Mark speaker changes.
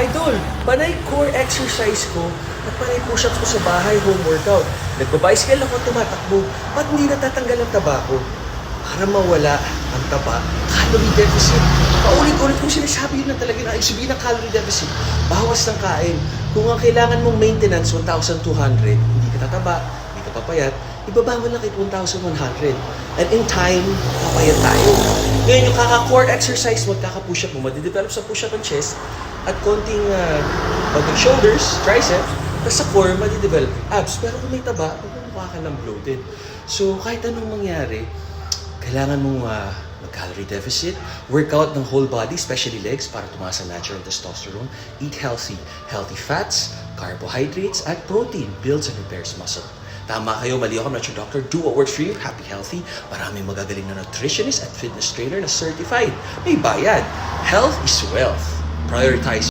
Speaker 1: Idol, panay core exercise ko at panay push-ups ko sa bahay, home workout. Nagbabicycle ako, tumatakbo. Ba't hindi natatanggal ang taba ko? Para mawala ang taba, calorie deficit. Paulit-ulit kong sinasabi yun na talaga na sabihin ng calorie deficit. Bawas ng kain. Kung ang kailangan mong maintenance 1,200, hindi ka tataba, hindi ka papayat, ibabawal lang kahit 1,100. And in time, papayat tayo. Ngayon, yung kaka-core exercise mo at kaka-push-up mo, madidevelop sa push-up and chest at konting uh, shoulders, triceps, tapos sa core, madidevelop abs. Pero kung may taba, magmumukha ka ng bloated. So, kahit anong mangyari, kailangan mong uh, mag-calorie deficit, work out ng whole body, especially legs, para tumaas ang natural testosterone, eat healthy, healthy fats, carbohydrates, at protein builds and repairs muscle. Tama kayo, mali ako, I'm not your doctor. Do what works for you. Happy, healthy. Maraming magagaling na nutritionist at fitness trainer na certified. May bayad. Health is wealth. Prioritize